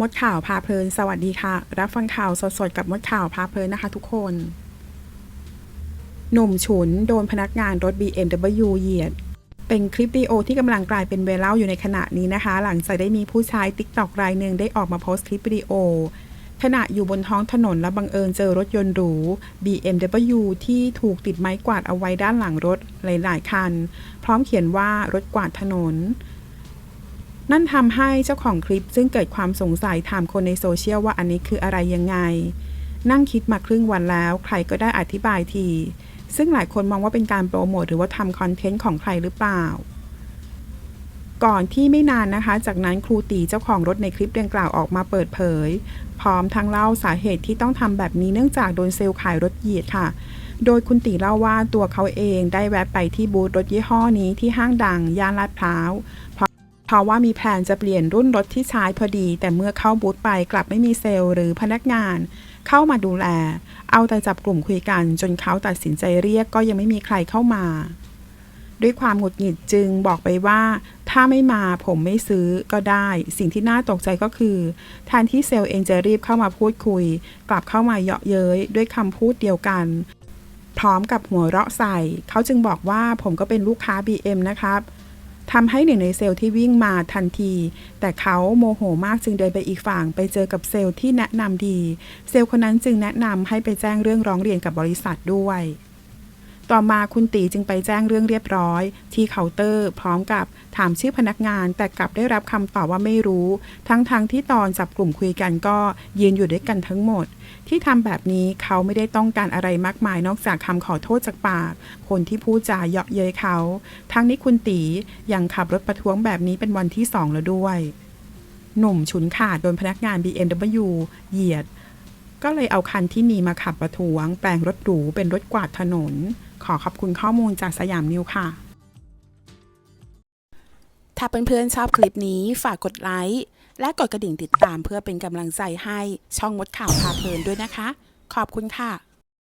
มดข่าวพาเพลิน สวัสดีค่ะ รับฟังข่าวสดๆ กับมดข่าวพาเพลินนะคะทุกคน หนุ่มฉุนโดนพนักงานรถ BMW เหยียด เป็นคลิปวิดีโอที่กำลังกลายเป็นไวรัลอยู่ในขณะนี้นะคะ หลังจากได้มีผู้ใช้ TikTok รายหนึ่งได้ออกมาโพสต์คลิปวิดีโอ ขณะอยู่บนท้องถนนและบังเอิญเจอรถยนต์หรู BMW ที่ถูกติดไม้กวาดเอาไว้ด้านหลังรถหลายๆคัน พร้อมเขียนว่ารถกวาดถนน นั่นทำให้เจ้าของคลิปซึ่งเกิดความสงสัยถามคนในโซเชียลว่าอันนี้คืออะไรยังไง นั่งคิดมาครึ่งวันแล้ว ใครก็ได้อธิบายที ซึ่งหลายคนมองว่าเป็นการโปรโมทหรือว่าทำคอนเทนต์ของใครหรือเปล่า ก่อนที่ไม่นานนะคะ จากนั้นครูตีเจ้าของรถในคลิปดังกล่าวออกมาเปิดเผย พร้อมทั้งเล่าสาเหตุที่ต้องทำแบบนี้เนื่องจากโดนเซลล์ขายรถเหยียดค่ะโดยคุณตีเล่าว่าตัวเขาเองได้แวะไปที่บูธรถยี่ห้อนี้ที่ห้างดัง ย่านลาดพร้าว พร เพราะว่ามีแผนจะเปลี่ยนรุ่นรถที่ใช้พอดี แต่เมื่อเข้าบูธไปกลับไม่มีเซลล์หรือพนักงาน เข้ามาดูแล เอาแต่จับกลุ่มคุยกัน จนเขาตัดสินใจเรียกก็ยังไม่มีใครเข้ามา ด้วยความหงุดหงิดจึงบอกไปว่า ถ้าไม่มาผมไม่ซื้อก็ได้ สิ่งที่น่าตกใจก็คือแทนที่เซลล์เองจะรีบเข้ามาพูดคุย กลับเข้ามาเยาะเย้ยด้วยคำพูดเดียวกัน พร้อมกับหัวเราะใส่ เขาจึงบอกว่าผมก็เป็นลูกค้า BM นะครับ ทำให้หนึ่งในเซลล์ที่วิ่งมาทันที แต่เขาโมโหมากจึงเดินไปอีกฝั่ง ไปเจอกับเซลล์ที่แนะนำดี เซลล์คนนั้นจึงแนะนำให้ไปแจ้งเรื่องร้องเรียนกับบริษัทด้วย ต่อมาคุณตีจึงไปแจ้งเรื่องเรียบร้อย ที่เคาน์เตอร์ พร้อมกับถามชื่อพนักงานแต่กลับได้รับคำตอบว่าไม่รู้ ทั้งๆทที่ตอนจับกลุ่มคุยกันก็ยืนอยู่ด้วยกันทั้งหมด ที่ทำแบบนี้เขาไม่ได้ต้องการอะไรมากมายนอกจากคำขอโทษจากปาก คนที่พูดจาเยาะเย้ยเขา ทั้งนี้คุณตียังขับรถประท้วงแบบนี้เป็นวันที่สองแล้วด้วย หนุ่มฉุนขาดโดนพนักงาน BMW เหยียด ก็เลยเอาคันที่มีมาขับประท้วง แปลงรถหรูเป็นรถกวาดถนน ขอขอบคุณข้อมูลจากสยามนิวค่ะ ถ้าเพื่อนๆชอบคลิปนี้ฝากกดไลค์และกดกระดิ่งติดตามเพื่อเป็นกำลังใจให้ช่องมดข่าวพาเพลินด้วยนะคะ ขอบคุณค่ะ